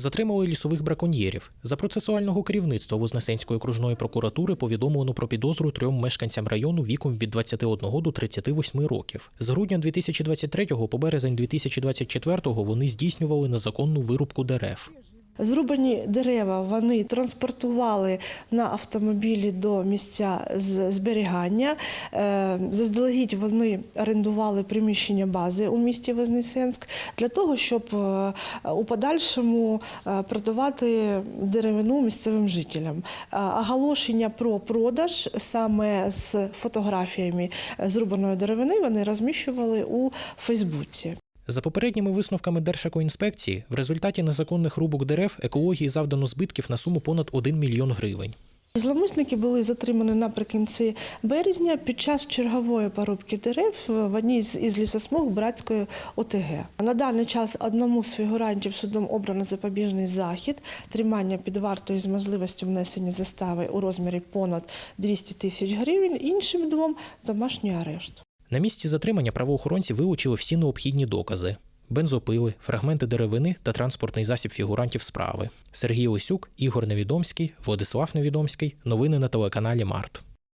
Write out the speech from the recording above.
Затримали лісових браконьєрів. За процесуального керівництва Вознесенської окружної прокуратури повідомлено про підозру трьом мешканцям району віком від 21 до 38 років. З грудня 2023 по березень 2024 вони здійснювали незаконну вирубку дерев. Зрубані дерева вони транспортували на автомобілі до місця зберігання. Е, Заздалегідь вони орендували приміщення бази у місті Вознесенськ для того, щоб е, у подальшому е, продавати деревину місцевим жителям. Оголошення про продаж саме з фотографіями зрубаної деревини вони розміщували у Фейсбуці. За попередніми висновками Держекоінспекції, в результаті незаконних рубок дерев екології завдано збитків на суму понад 1 мільйон гривень. Зловмисники були затримані наприкінці березня під час чергової порубки дерев в одній з із лісосмуг братської ОТГ. На даний час одному з фігурантів судом обрано запобіжний захід, тримання під вартою з можливістю внесення застави у розмірі понад 200 тисяч гривень, іншим двом домашній арешт. На місці затримання правоохоронці вилучили всі необхідні докази: бензопили, фрагменти деревини та транспортний засіб фігурантів справи. Сергій Лисюк, Ігор Невідомський, Владислав Невідомський. Новини на телеканалі Март.